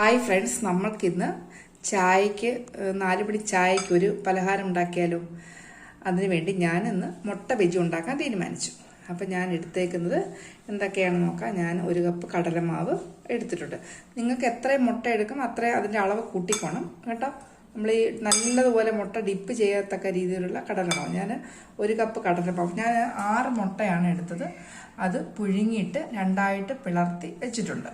Hi friends നമ്മൾക്കിന്ന് ചായക്ക് നാല് ചായക്ക് ഒരു പലഹാരം ഉണ്ടാക്കിയാലോ? അതിനുവേണ്ടി ഞാൻ ഇന്ന് മുട്ട ബജി ഉണ്ടാക്കാൻ തീരുമാനിച്ചു. അപ്പം ഞാൻ എടുത്തേക്കുന്നത് എന്തൊക്കെയാണെന്ന് നോക്കാം. ഞാൻ ഒരു കപ്പ് കടലമാവ് എടുത്തിട്ടുണ്ട്. നിങ്ങൾക്ക് എത്രയും മുട്ട എടുക്കും അത്രയും അതിന്റെ അളവ് കൂട്ടിക്കോണം കേട്ടോ? നമ്മൾ ഈ നല്ലതുപോലെ മുട്ട ഡിപ്പ് ചെയ്യത്തക്ക രീതിയിലുള്ള കടലമാവ്. ഞാൻ ഒരു കപ്പ് കടലമാവ് ഞാൻ ആറ് മുട്ടയാണ് എടുത്തത്. അത് പുഴുങ്ങിയിട്ട് രണ്ടായിട്ട് പിളർത്തി വെച്ചിട്ടുണ്ട്.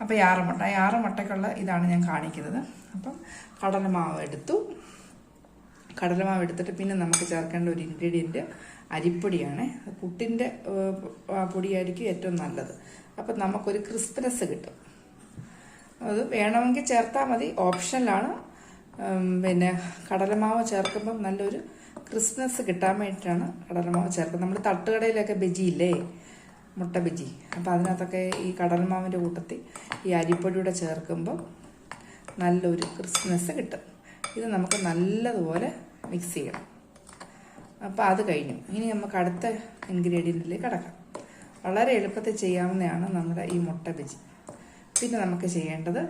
അപ്പോൾ ഈ ആറ് മുട്ട ഈ ആറ് മുട്ടയ്ക്കുള്ള ഇതാണ് ഞാൻ കാണിക്കുന്നത്. അപ്പം കടലമാവ് എടുത്തു. കടലമാവ് എടുത്തിട്ട് പിന്നെ നമുക്ക് ചേർക്കേണ്ട ഒരു ഇൻഗ്രീഡിയന്റ് അരിപ്പൊടിയാണ്. പുട്ടിന്റെ പൊടിയായിരിക്കും ഏറ്റവും നല്ലത്. അപ്പം നമുക്കൊരു ക്രിസ്പ്നെസ് കിട്ടും. അത് വേണമെങ്കിൽ ചേർത്താൽ മതി. ഓപ്ഷനിലാണ് പിന്നെ കടലമാവ് ചേർക്കുമ്പം നല്ലൊരു ക്രിസ്മസ് കിട്ടാൻ വേണ്ടിയിട്ടാണ് കടലമാവ് ചേർക്കുന്നത്. നമ്മൾ തട്ടുകടയിലൊക്കെ ബജിയില്ലേ? മുട്ട ബജി അപ്പം അതിനകത്തൊക്കെ ഈ കടൽമാവിന്റെ കൂട്ടത്തിൽ ഈ അരിപ്പൊടിയുടെ ചേർക്കുമ്പോൾ നല്ലൊരു ക്രിസ്മസ് കിട്ടും. ഇത് നമുക്ക് നല്ലതുപോലെ മിക്സ് ചെയ്യണം. അപ്പോൾ അത് കഴിഞ്ഞു. ഇനി നമുക്ക് അടുത്ത ഇൻഗ്രീഡിയന്റിലേക്ക് കടക്കാം. വളരെ എളുപ്പത്തിൽ ചെയ്യാവുന്നതാണ് നമ്മുടെ ഈ മുട്ട ബജി പിന്നെ നമുക്ക് ചെയ്യേണ്ടത്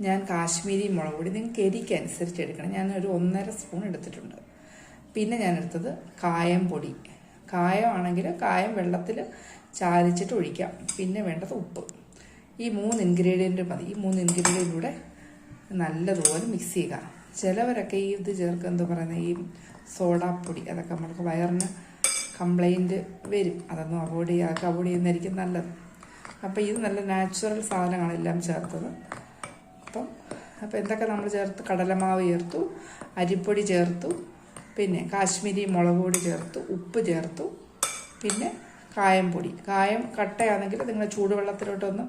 ഞാൻ കാശ്മീരി മുളക് പൊടി നിങ്ങൾക്ക് എരിക്ക് അനുസരിച്ച് എടുക്കണം. ഞാൻ ഒരു ഒന്നര സ്പൂൺ എടുത്തിട്ടുണ്ട്. പിന്നെ ഞാൻ എടുത്തത് കായം പൊടി. കായമാണെങ്കിൽ കായം വെള്ളത്തിൽ ചാലിച്ചിട്ട് ഒഴിക്കാം പിന്നെ വേണ്ടത് ഉപ്പ്. ഈ മൂന്ന് ഇൻഗ്രീഡിയന്റ് മതി. ഈ മൂന്ന് ഇൻഗ്രീഡിയന്റൂടെ നല്ലതുപോലെ മിക്സ് ചെയ്യുക. ചിലവരൊക്കെ ഈ ഇത് ചേർക്കുക എന്താ പറയുന്നത് ഈ സോഡാപ്പൊടി അതൊക്കെ നമ്മൾക്ക് വയറിന് കംപ്ലൈന്റ് വരും. അതൊന്നും അവോയ്ഡ് ചെയ്യുക അവോയ്ഡ് ചെയ്യുന്നതായിരിക്കും നല്ലത്. അപ്പോൾ ഇത് നല്ല നാച്ചുറൽ സാധനങ്ങളെല്ലാം ചേർത്തത്. അപ്പം അപ്പോൾ എന്തൊക്കെ നമ്മൾ ചേർത്ത്? കടലമാവ് ചേർത്തു അരിപ്പൊടി ചേർത്തു പിന്നെ കാശ്മീരി മുളക് പൊടി ചേർത്തു ഉപ്പ് ചേർത്തു പിന്നെ കായം പൊടി. കായം കട്ടയാണെങ്കിൽ നിങ്ങൾ ചൂടുവെള്ളത്തിലോട്ടൊന്ന്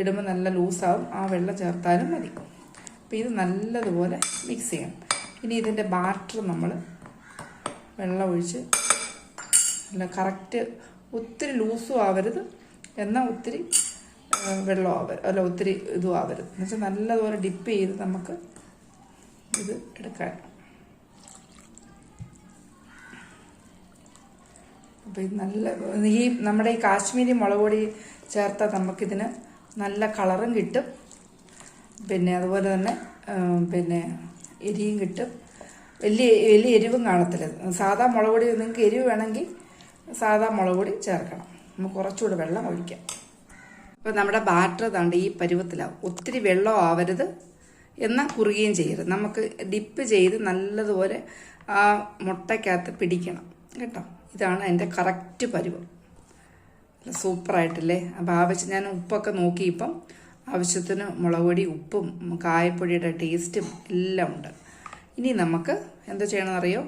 ഇടുമ്പോൾ നല്ല ലൂസാവും. ആ വെള്ളം ചേർത്താലും മതി. അപ്പോൾ ഇത് നല്ലതുപോലെ മിക്സ് ചെയ്യണം. ഇനി ഇതിന്റെ ബാറ്റർ നമ്മൾ വെള്ളം ഒഴിച്ച് നല്ല കറക്റ്റ് ഒത്തിരി ലൂസും ആവരുത്. എന്നാൽ ഒത്തിരി വെള്ളം ആവരുത് അല്ല ഒത്തിരി ഇതും ആവരുത്. എന്നുവെച്ചാൽ നല്ലതുപോലെ ഡിപ്പ് ചെയ്ത് നമുക്ക് ഇത് എടുക്കാൻ അപ്പോൾ ഇത് നല്ല ഈ നമ്മുടെ ഈ കാശ്മീരി മുളക് പൊടി ചേർത്താൽ നമുക്കിതിന് നല്ല കളറും കിട്ടും. പിന്നെ അതുപോലെ തന്നെ പിന്നെ എരിയും കിട്ടും. വലിയ വലിയ എരിവും കാണത്തില്ല. സാധാ മുളക് പൊടി നിങ്ങൾക്ക് എരിവ് വേണമെങ്കിൽ സാധാ മുളക് പൊടി ചേർക്കണം. നമുക്ക് കുറച്ചുകൂടെ വെള്ളം ഒഴിക്കാം. അപ്പോൾ നമ്മുടെ ബാറ്റർ താണ്ട് ഈ പരുവത്തിലാവും ഒത്തിരി വെള്ളം ആവരുത് എന്നാൽ കുറുകയും ചെയ്യരുത്. നമുക്ക് ഡിപ്പ് ചെയ്ത് നല്ലതുപോലെ ആ മുട്ടയ്ക്കകത്ത് പിടിക്കണം. കേട്ടോ? ഇതാണ് എന്റെ കറക്റ്റ് പരുവം. സൂപ്പറായിട്ടല്ലേ? അപ്പോൾ ആവശ്യം ഞാൻ ഉപ്പൊക്കെ നോക്കി ഇപ്പം ആവശ്യത്തിന് മുളക് പൊടി ഉപ്പും കായപ്പൊടിയുടെ ടേസ്റ്റും എല്ലാം ഉണ്ട്. ഇനി നമുക്ക് എന്താ ചെയ്യണമെന്നറിയോ?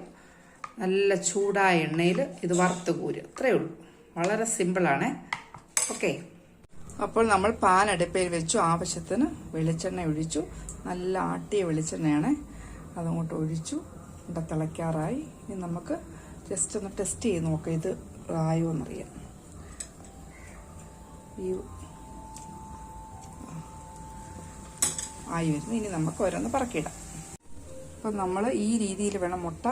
നല്ല ചൂടായ എണ്ണയിൽ ഇത് വറുത്ത് കൂരുക. അത്രയേ ഉള്ളൂ. വളരെ സിമ്പിളാണേ. ഓക്കെ. അപ്പോൾ നമ്മൾ പാൻ അടുപ്പയിൽ വെച്ചു. ആവശ്യത്തിന് വെളിച്ചെണ്ണ ഒഴിച്ചു. നല്ല ആട്ടിയ വെളിച്ചെണ്ണയാണ്. അതങ്ങോട്ട് ഒഴിച്ചു. ഇവിടെ തിളയ്ക്കാറായി. ഇനി നമുക്ക് ജസ്റ്റ് ഒന്ന് ടെസ്റ്റ് ചെയ്ത് നോക്കാം ഇത് ആയോ എന്നറിയാം. ആയി വരുന്നു ഇനി നമുക്ക് ഓരോന്ന് പറക്കിയിടാം. അപ്പം നമ്മൾ ഈ രീതിയിൽ വേണം മുട്ട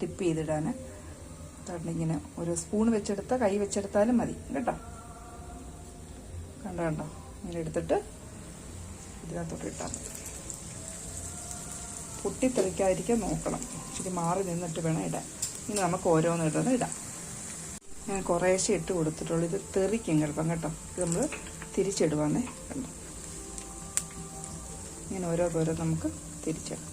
ടിപ്പ് ചെയ്തിടാൻ. അതുകൊണ്ട് ഇങ്ങനെ ഒരു സ്പൂൺ വെച്ചെടുത്ത കൈ വെച്ചെടുത്താലും മതി. കേട്ടോ? കണ്ടോ കണ്ടോ? ഇങ്ങനെ എടുത്തിട്ട് ഇതിനകത്തോട്ട് ഇട്ടാൽ മതി. പൊട്ടിത്തെറിക്കാതിരിക്കാൻ നോക്കണം. ഇച്ചിരി മാറി നിന്നിട്ട് വേണം ഇടാൻ. ഇനി നമുക്ക് ഓരോന്ന് ഇടുന്നത് ഇടാം. ഞാൻ കുറേശ്ശെ ഇട്ട് കൊടുത്തിട്ടുള്ളൂ. ഇത് തെറിക്കും ചിലപ്പം കേട്ടോ. ഇത് നമ്മൾ തിരിച്ചിടുവാന്നേ കണ്ടോ. ഇങ്ങനെ ഓരോ ഓരോ നമുക്ക് തിരിച്ചിടാം.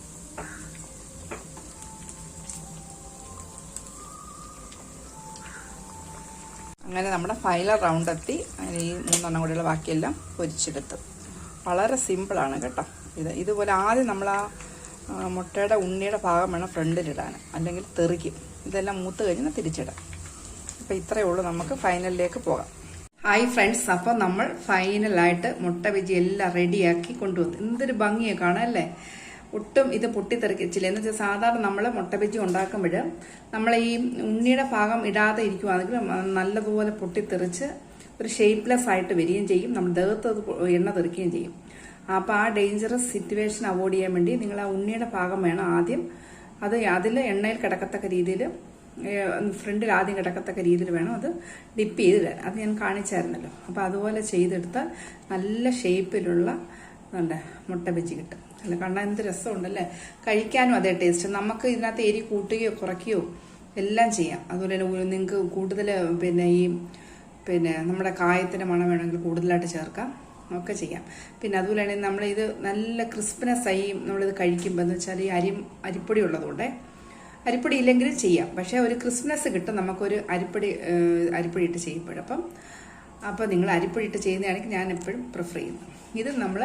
അങ്ങനെ നമ്മുടെ ഫൈനൽ റൗണ്ട് എത്തി. അങ്ങനെ ഈ മൂന്നെണ്ണം കൂടെയുള്ള ബാക്കിയെല്ലാം പൊരിച്ചെടുത്തു. വളരെ സിമ്പിളാണ് കേട്ടോ. ഇത് ഇതുപോലെ ആദ്യം നമ്മൾ ആ, മുട്ടയുടെ ഉണ്ണിയുടെ ഭാഗം വേണം ഫ്രണ്ടിലിടാൻ അല്ലെങ്കിൽ തെറിക്കും. ഇതെല്ലാം മൂത്ത് കഴിഞ്ഞാൽ തിരിച്ചിടാം. അപ്പോൾ ഇത്രയേ ഉള്ളൂ. നമുക്ക് ഫൈനലിലേക്ക് പോകാം. Hi friends. അപ്പോൾ നമ്മൾ ഫൈനലായിട്ട് മുട്ട ബജി എല്ലാം റെഡിയാക്കി കൊണ്ടുവന്നു. എന്തൊരു ഭംഗിയൊക്കെ കാണാം അല്ലേ? ഒട്ടും ഇത് പൊട്ടിത്തെറിക്കിച്ചില്ല. എന്ന് വെച്ചാൽ സാധാരണ നമ്മൾ മുട്ട ബജി ഉണ്ടാക്കുമ്പോൾ നമ്മൾ ഈ ഉണ്ണിയുടെ ഭാഗം ഇടാതെ ഇരിക്കുവാണെങ്കിൽ നല്ലതുപോലെ പൊട്ടിത്തെറിച്ച് ഒരു ഷേപ്പ്ലെസ് ആയിട്ട് വരികയും ചെയ്യും. നമ്മൾ ദേഹത്ത് എണ്ണ തെറിക്കുകയും ചെയ്യും. അപ്പോൾ ആ ഡേഞ്ചറസ് സിറ്റുവേഷൻ അവോയ്ഡ് ചെയ്യാൻ വേണ്ടി നിങ്ങൾ ആ ഉണ്ണിയുടെ ഭാഗം വേണം ആദ്യം അത് അതിൽ എണ്ണയിൽ കിടക്കത്തക്ക രീതിയിൽ ഫ്രണ്ടിൽ ആദ്യം കിടക്കത്തക്ക രീതിയിൽ വേണം അത് ഡിപ്പ് ചെയ്ത് തരാൻ. അത് ഞാൻ കാണിച്ചായിരുന്നല്ലോ. അപ്പോൾ അതുപോലെ ചെയ്തെടുത്താൽ നല്ല ഷേപ്പിലുള്ള നല്ല മുട്ട ബജി കിട്ടും. അല്ല കാണാൻ എന്ത് രസമുണ്ടല്ലേ? കഴിക്കാനും അതേ ടേസ്റ്റ് നമുക്ക് ഇതിനകത്ത് എരി കൂട്ടുകയോ കുറയ്ക്കുകയോ എല്ലാം ചെയ്യാം. അതുപോലെ തന്നെ നിങ്ങൾക്ക് കൂടുതൽ പിന്നെ ഈ പിന്നെ നമ്മുടെ കായത്തിന്റെ മണം വേണമെങ്കിൽ കൂടുതലായിട്ട് ചേർക്കാം. ഒക്കെ ചെയ്യാം. പിന്നെ അതുപോലെ തന്നെ നമ്മൾ ഇത് നല്ല ക്രിസ്പിനെസ് ആയി നമ്മളിത് കഴിക്കുമ്പോൾ എന്ന് വെച്ചാൽ ഈ അരി അരിപ്പൊടി ഉള്ളതുകൊണ്ട് അരിപ്പൊടി ഇല്ലെങ്കിലും ചെയ്യാം. പക്ഷേ ഒരു ക്രിസ്മസ് കിട്ടും നമുക്കൊരു അരിപ്പൊടി അരിപ്പൊടി ഇട്ട് ചെയ്യുമ്പോഴപ്പം അപ്പം അപ്പോൾ നിങ്ങൾ അരിപ്പൊടി ഇട്ട് ചെയ്യുന്നതാണെങ്കിൽ ഞാൻ എപ്പോഴും പ്രിഫർ ചെയ്യുന്നു. ഇത് നമ്മൾ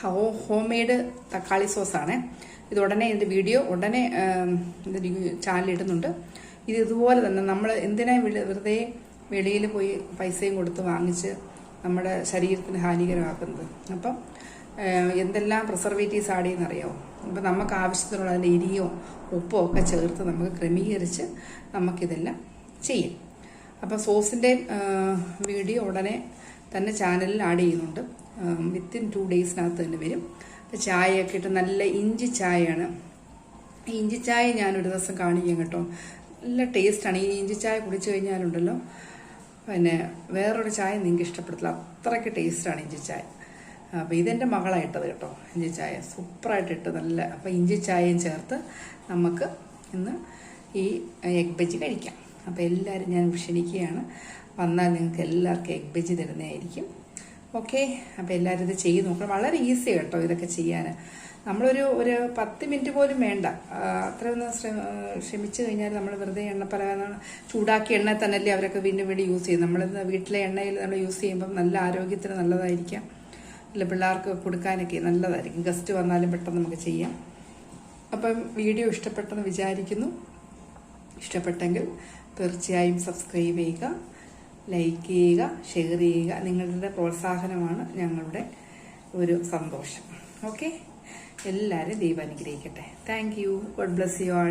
ഹോ ഹോം മെയ്ഡ് തക്കാളി സോസാണ് ഇത് ഉടനെ ഇതിന്റെ വീഡിയോ ഉടനെ ചാനലിൽ ഇടുന്നുണ്ട്. ഇത് ഇതുപോലെ തന്നെ നമ്മൾ എന്തിനാ വെറുതെ വെളിയിൽ പോയി പൈസയും കൊടുത്ത് വാങ്ങിച്ച് നമ്മുടെ ശരീരത്തിന് ഹാനികരമാക്കുന്നത്. അപ്പം എന്തെല്ലാം പ്രിസർവേറ്റീവ്സ് ആഡ് ചെയ്യുന്നറിയാമോ അപ്പം നമുക്ക് ആവശ്യത്തിനുള്ള അതിന്റെ എരിയോ ഉപ്പോ ഒക്കെ ചേർത്ത് നമുക്ക് ക്രമീകരിച്ച് നമുക്കിതെല്ലാം ചെയ്യും. അപ്പോൾ സോസിന്റെ വീഡിയോ ഉടനെ തന്നെ ചാനലിൽ ആഡ് ചെയ്യുന്നുണ്ട്. വിത്തിൻ ടു ഡേയ്സിനകത്ത് തന്നെ വരും. ചായയൊക്കെ ഇട്ട് നല്ല ഇഞ്ചി ചായയാണ്. ഇഞ്ചി ചായ ഞാൻ ഒരു ദിവസം കാണിക്കാം കേട്ടോ. നല്ല ടേസ്റ്റാണ്. ഈ ഇഞ്ചി ചായ കുടിച്ചു കഴിഞ്ഞാലുണ്ടല്ലോ പിന്നെ വേറൊരു ചായ നിങ്ങൾക്ക് ഇഷ്ടപ്പെടത്തില്ല. അത്രയ്ക്ക് ടേസ്റ്റാണ് ഇഞ്ചി ചായ. അപ്പോൾ ഇതെന്റെ മകളായിട്ടത് കേട്ടോ ഇഞ്ചി ചായ. സൂപ്പറായിട്ട് ഇട്ട് നല്ല അപ്പോൾ ഇഞ്ചി ചായയും ചേർത്ത് നമുക്ക് ഇന്ന് ഈ എഗ് ബജി കഴിക്കാം. അപ്പോൾ എല്ലാവരും ഞാൻ ക്ഷണിക്കുകയാണ്. വന്നാൽ നിങ്ങൾക്ക് എല്ലാവർക്കും എഗ് ബജി തരുന്നതായിരിക്കും. ഓക്കെ അപ്പോൾ എല്ലാവരും ഇത് ചെയ്ത് നോക്കണം. വളരെ ഈസി കേട്ടോ ഇതൊക്കെ ചെയ്യാൻ നമ്മളൊരു ഒരു പത്ത് മിനിറ്റ് പോലും വേണ്ട. അത്ര ഒന്ന് ശ്രമ- ശ്രമിച്ചു കഴിഞ്ഞാൽ നമ്മൾ വെറുതെ എണ്ണ പല ചൂടാക്കിയ എണ്ണ തന്നെയല്ലേ അവരൊക്കെ വീണ്ടും വീണ്ടും യൂസ് ചെയ്യും നമ്മൾ വീട്ടിലെ എണ്ണയിൽ നമ്മൾ യൂസ് ചെയ്യുമ്പം നല്ല ആരോഗ്യത്തിന് നല്ലതായിരിക്കാം. അല്ല പിള്ളേർക്ക് കൊടുക്കാനൊക്കെ നല്ലതായിരിക്കും. ഗസ്റ്റ് വന്നാലും പെട്ടെന്ന് നമുക്ക് ചെയ്യാം. അപ്പം വീഡിയോ ഇഷ്ടപ്പെട്ടെന്ന് വിചാരിക്കുന്നു. ഇഷ്ടപ്പെട്ടെങ്കിൽ തീർച്ചയായും സബ്സ്ക്രൈബ് ചെയ്യുക ലൈക്ക് ചെയ്യുക ഷെയർ ചെയ്യുക. നിങ്ങളുടെ പ്രോത്സാഹനമാണ് ഞങ്ങളുടെ ഒരു സന്തോഷം. ഓക്കെ എല്ലാവരും ദൈവം അനുഗ്രഹിക്കട്ടെ. Thank you god bless you all